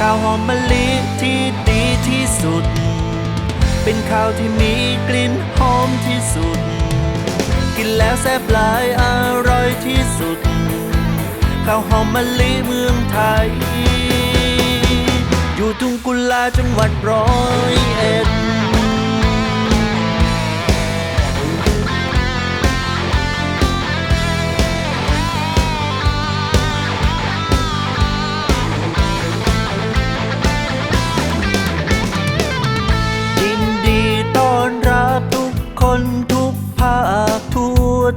ข้าวหอมมะลิที่ดีที่สุด เป็นข้าวที่มีกลิ่นหอมที่สุด กินแล้วแซ่บหลายอร่อยที่สุด ข้าวหอมมะลิเมืองไทย อยู่ทุ่งกุลาจังหวัดร้อยเอ็ด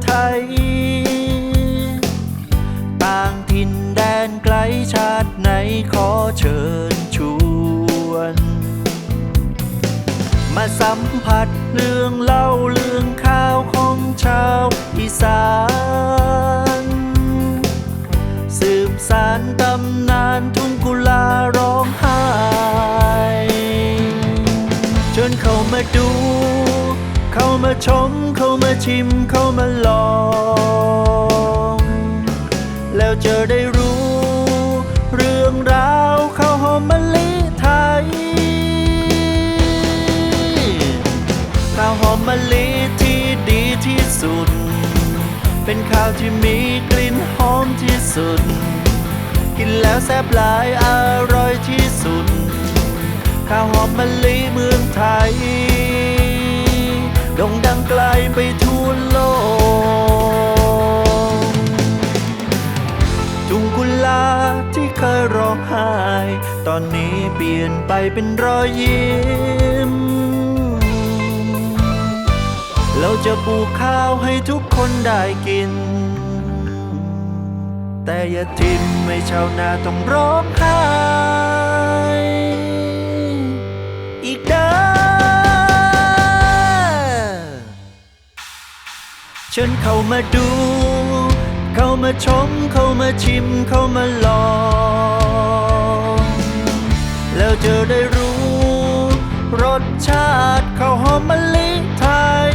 ไทย ต่างถิ่นแดนไกลชาติไหนขอเชิญชวน มาสัมผัสเรื่องเล่าเรื่องข้า มาชม เข้ามาชิม เข้ามาลอง แล้วจะได้รู้ เรื่องราวข้าวหอมมะลิไทย ข้าวหอมมะลิที่ดีที่สุด เป็นข้าวที่มีกลิ่นหอมที่สุด กินแล้วแซ่บหลายอร่อยที่สุด ข้าวหอมมะลิเมืองไทย ไปทั่วโลกจุงกุลาที่เคยร้องไห้ ตอนนี้เปลี่ยนไปเป็นรอยยิ้ม เราจะปลูกข้าวให้ทุกคนได้กิน แต่อย่าทิมให้ชาวนาต้องร้องไห้อีกเด้ เชิญเข้ามาดู เข้ามาชม เข้ามาชิม เข้ามาลอง แล้วจะได้รู้ รสชาติข้าวหอมมะลิไทย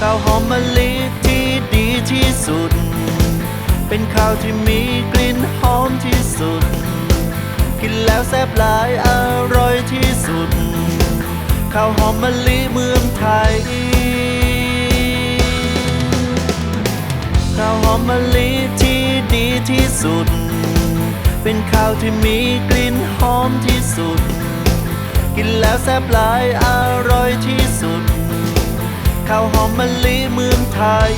ข้าวหอมมะลิที่ดีที่สุด เป็นข้าวที่มีกลิ่นหอมที่สุด กินแล้วแซ่บหลายอร่อยที่สุด ข้าวหอมมะลิเมืองไทย ข้าวหอมมะลิที่ดีที่สุด เป็นข้าวที่มีกลิ่นหอมที่สุด กินแล้วแซ่บหลายอร่อยที่สุด ข้าวหอมมะลิเมืองไทย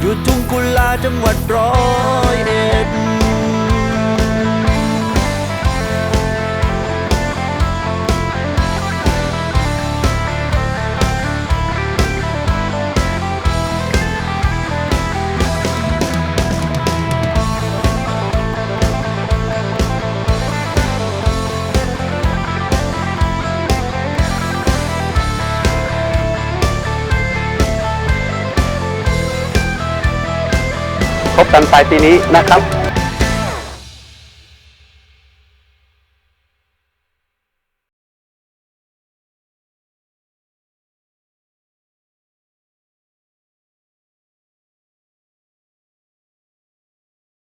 อยู่ทุ่งกุลาจังหวัดร้อยเอ็ด กันปลายปีนี้นะครับ